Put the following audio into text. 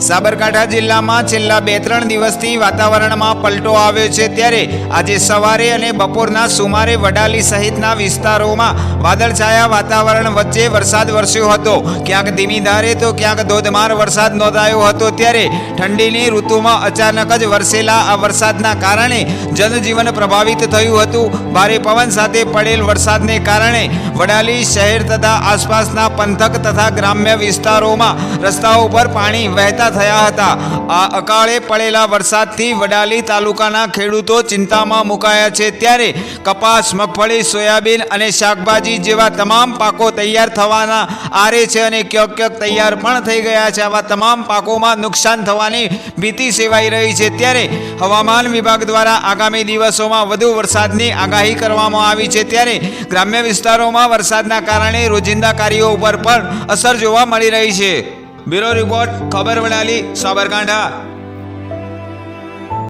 સાબરકાંઠા જિલ્લામાં છેલ્લા બે ત્રણ દિવસથી વાતાવરણમાં પલટો આવ્યો છે ત્યારે આજે સવારે અને બપોરના સુમારે વડાલી સહિતના વિસ્તારોમાં વાદળછાયા વાતાવરણ વચ્ચે વરસાદ વરસ્યો હતો. ક્યાંક ધીમી ધારે તો ક્યાંક ધોધમાર વરસાદ નોંધાયો હતો ત્યારે ઠંડીની ઋતુમાં અચાનક જ વરસેલા આ વરસાદના કારણે જનજીવન પ્રભાવિત થયું હતું. ભારે પવન સાથે પડેલ વરસાદને કારણે વડાલી શહેર તથા આસપાસના પંથક તથા ગ્રામ્ય વિસ્તારોમાં રસ્તાઓ પર પાણી વહેતા થયા હતા. આ અકાળે પડેલા વરસાદથી વડાલી તાલુકાના ખેડૂતો ચિંતામાં મુકાયા છે. ત્યારે કપાસ, મગફળી, સોયાબીન અને શાકભાજી જેવા તમામ પાકો તૈયાર થવાના આરે છે અને ક્યાંક ક્યાંક તૈયાર પણ થઈ ગયા છે. આવા તમામ પાકોમાં નુકસાન થવાની ભીતિ સેવાઈ રહી છે. ત્યારે હવામાન વિભાગ દ્વારા આગામી દિવસોમાં વધુ વરસાદની આગાહી કરવામાં આવી છે. ત્યારે ગ્રામ્ય વિસ્તારોમાં વરસાદના કારણે રોજિંદા કાર્યો ઉપર પણ અસર જોવા મળી રહી છે. બ્યુરો રિપોર્ટ ખબર વડાલી સાબરકાંઠા